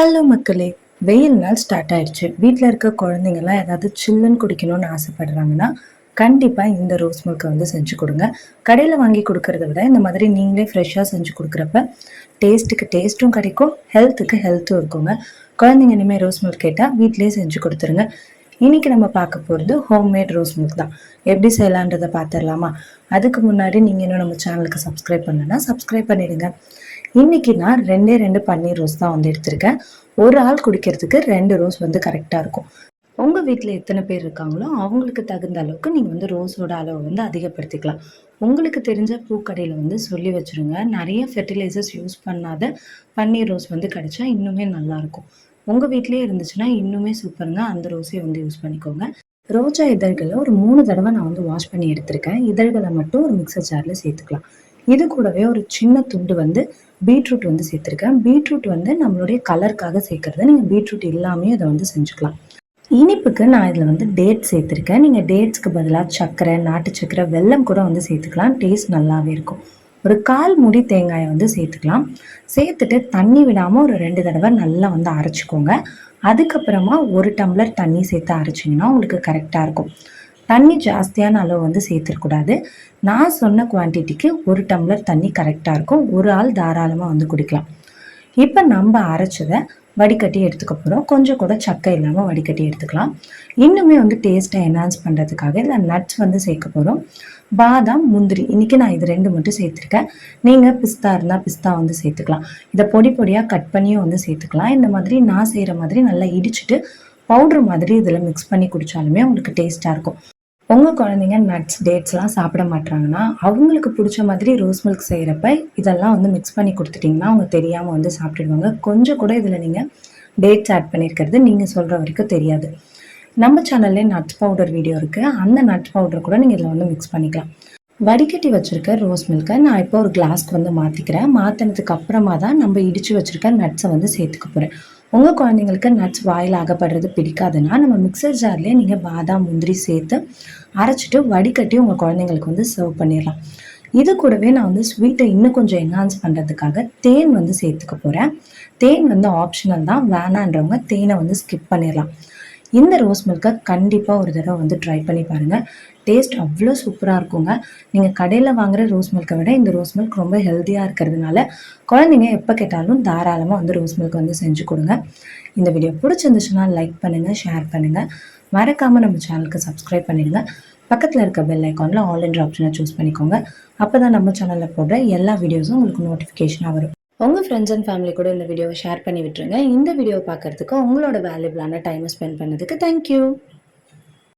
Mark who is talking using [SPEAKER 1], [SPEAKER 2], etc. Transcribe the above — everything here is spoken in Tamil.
[SPEAKER 1] ஹலோ மக்களே வெயில் நாள் ஸ்டார்ட் ஆயிடுச்சு. வீட்டில் இருக்க குழந்தைங்கலாம் ஏதாவது சில்லுன்னு குடிக்கணும்னு ஆசைப்படுறாங்கன்னா கண்டிப்பாக இந்த ரோஸ் மில்கை வந்து செஞ்சு கொடுங்க. கடையில் வாங்கி கொடுக்கறத விட இந்த மாதிரி நீங்களே ஃப்ரெஷ்ஷாக செஞ்சு கொடுக்குறப்ப டேஸ்ட்டுக்கு டேஸ்ட்டும் கிடைக்கும் ஹெல்த்துக்கு ஹெல்த்தும் இருக்குங்க. குழந்தைங்க இனிமேல் ரோஸ் மில்க் கேட்டால் வீட்டிலேயே செஞ்சு கொடுத்துருங்க. இன்னைக்கு நம்ம பார்க்க போகிறது ஹோம்மேட் ரோஸ் மில்க் தான். எப்படி செய்யலான்றதை பார்த்துடலாமா? அதுக்கு முன்னாடி நீங்கள் இன்னும் நம்ம சேனலுக்கு சப்ஸ்கிரைப் பண்ணலன்னா சப்ஸ்கிரைப் பண்ணிடுங்க. இன்னைக்கு நான் ரெண்டே ரெண்டு பன்னீர் ரோஸ் தான் வந்து எடுத்திருக்கேன். ஒரு ஆள் குடிக்கிறதுக்கு ரெண்டு ரோஸ் வந்து கரெக்டாக இருக்கும். உங்கள் வீட்டில் எத்தனை பேர் இருக்காங்களோ அவங்களுக்கு தகுந்த அளவுக்கு நீங்கள் வந்து ரோஸோட அளவை வந்து அதிகப்படுத்திக்கலாம். உங்களுக்கு தெரிஞ்ச பூக்கடையில் வந்து சொல்லி வச்சுருங்க. நிறைய ஃபெர்டிலைசர்ஸ் யூஸ் பண்ணாத பன்னீர் ரோஸ் வந்து கிடைச்சா இன்னுமே நல்லாயிருக்கும் உங்கள் வீட்லேயே இருந்துச்சுன்னா இன்னுமே சூப்பருங்க. அந்த ரோஸே வந்து யூஸ் பண்ணிக்கோங்க. ரோஜா இதழ்களை ஒரு மூணு தடவை நான் வந்து வாஷ் பண்ணி எடுத்திருக்கேன். இதழ்களை மட்டும் ஒரு மிக்சர் ஜாரில் சேர்த்துக்கலாம். இது கூடவே ஒரு சின்ன துண்டு வந்து பீட்ரூட் வந்து சேர்த்துருக்கேன். பீட்ரூட் வந்து நம்மளுடைய கலருக்காக சேர்க்கறது. நீங்கள் பீட்ரூட் இல்லாமே அதை வந்து செஞ்சுக்கலாம். இனிப்புக்கு நான் இதில் வந்து டேட் சேர்த்துருக்கேன். நீங்கள் டேட்ஸ்க்கு பதிலாக சர்க்கரை நாட்டு சர்க்கரை வெல்லம் கூட வந்து சேர்த்துக்கலாம். டேஸ்ட் நல்லாவே இருக்கும். ஒரு கால் முடி தேங்காயை வந்து சேர்த்துக்கலாம். சேர்த்துட்டு தண்ணி விடாமல் ஒரு ரெண்டு தடவை நல்லா வந்து அரைச்சிக்கோங்க. அதுக்கப்புறமா ஒரு டம்ளர் தண்ணி சேர்த்து அரைச்சிங்கன்னா உங்களுக்கு கரெக்டாக இருக்கும். தண்ணி ஜாஸ்தியான அளவு வந்து சேர்த்துருக்கூடாது நான் சொன்ன குவான்டிட்டிக்கு ஒரு டம்ளர் தண்ணி கரெக்டாக இருக்கும். ஒரு ஆள் தாராளமாக வந்து குடிக்கலாம். இப்போ நம்ம அரைச்சதை வடிகட்டி எடுத்துக்க போகிறோம் கொஞ்சம் கூட சக்கை இல்லாமல் வடிகட்டி எடுத்துக்கலாம். இன்னுமே வந்து டேஸ்ட்டை என்ஹான்ஸ் பண்ணுறதுக்காக இதில் நட்ஸ் வந்து சேர்க்க போகிறோம் பாதாம் முந்திரி இன்றைக்கி நான் இது ரெண்டு மட்டும் சேர்த்துருக்கேன். நீங்கள் பிஸ்தா இருந்தால் பிஸ்தா வந்து சேர்த்துக்கலாம். இதை பொடி பொடியாக கட் பண்ணியும் வந்து சேர்த்துக்கலாம். இந்த மாதிரி நான் செய்கிற மாதிரி நல்லா இடிச்சிட்டு பவுட்ரு மாதிரி இதில் மிக்ஸ் பண்ணி குடித்தாலுமே உங்களுக்கு டேஸ்ட்டாக இருக்கும். உங்கள் குழந்தைங்க நட்ஸ் டேட்ஸ்லாம் சாப்பிட மாட்டாங்கன்னா அவங்களுக்கு பிடிச்ச மாதிரி ரோஸ் மில்க் செய்கிறப்ப இதெல்லாம் வந்து மிக்ஸ் பண்ணி கொடுத்துட்டிங்கன்னா அவங்க தெரியாமல் வந்து சாப்பிட்டுடுவாங்க. கொஞ்சம் கூட இதில் நீங்கள் டேட்ஸ் ஆட் பண்ணியிருக்கிறது நீங்கள் சொல்கிற வரைக்கும் தெரியாது. நம்ம சேனல்லே நட்ஸ் பவுடர் வீடியோ இருக்குது அந்த நட்ஸ் பவுடர் கூட நீங்கள் இதில் வந்து மிக்ஸ் பண்ணிக்கலாம். வடிகட்டி வச்சுருக்க ரோஸ் மில்கை நான் இப்போ ஒரு கிளாஸ்க்கு வந்து மாற்றிக்கிறேன் மாற்றினதுக்கு அப்புறமா தான் நம்ம இடித்து வச்சுருக்க நட்ஸை வந்து சேர்த்துக்க போகிறேன் உங்கள் குழந்தைங்களுக்கு நட்ஸ் வாயில் ஆகப்படுறது பிடிக்காதுன்னா நம்ம மிக்சர் ஜார்லேயே நீங்கள் பாதாம் முந்திரி சேர்த்து அரைச்சிட்டு வடிகட்டி உங்கள் குழந்தைங்களுக்கு வந்து சர்வ் பண்ணிடலாம். இது கூடவே நான் வந்து ஸ்வீட்டை இன்னும் கொஞ்சம் என்ஹான்ஸ் பண்ணுறதுக்காக தேன் வந்து சேர்த்துக்க போகிறேன் தேன் வந்து ஆப்ஷனல் தான். வேணான்றவங்க தேனை வந்து ஸ்கிப் பண்ணிடலாம். இந்த ரோஸ் மில்கை கண்டிப்பாக ஒரு தடவை வந்து ட்ரை பண்ணி பாருங்கள் டேஸ்ட் அவ்வளோ சூப்பராக இருக்குங்க. நீங்கள் கடையில் வாங்குகிற ரோஸ் மில்க்கை விட இந்த ரோஸ் மில்க் ரொம்ப ஹெல்த்தியாக இருக்கிறதுனால குழந்தைங்க எப்போ கேட்டாலும் தாராளமாக வந்து ரோஸ் மில்க் வந்து செஞ்சு கொடுங்க. இந்த வீடியோ பிடிச்சிருந்துச்சுன்னா லைக் பண்ணுங்கள் ஷேர் பண்ணுங்கள் மறக்காமல் நம்ம சேனலுக்கு சப்ஸ்கிரைப் பண்ணிடுங்க. பக்கத்தில் இருக்க பெல் ஐக்கானில் ஆன்லைன் ஆப்ஷனை சூஸ் பண்ணிக்கோங்க. அப்போ தான் நம்ம சேனலில் போடுற எல்லா வீடியோஸும் உங்களுக்கு நோட்டிஃபிகேஷனாக வரும். உங்கள் ஃப்ரெண்ட்ஸ் அண்ட் ஃபேமிலி கூட இந்த வீடியோவை ஷேர் பண்ணி விட்டுருங்க. இந்த வீடியோவை பார்க்குறதுக்கு உங்களோட வேல்யூபிளான டைமை ஸ்பெண்ட் பண்ணதுக்கு தேங்க்யூ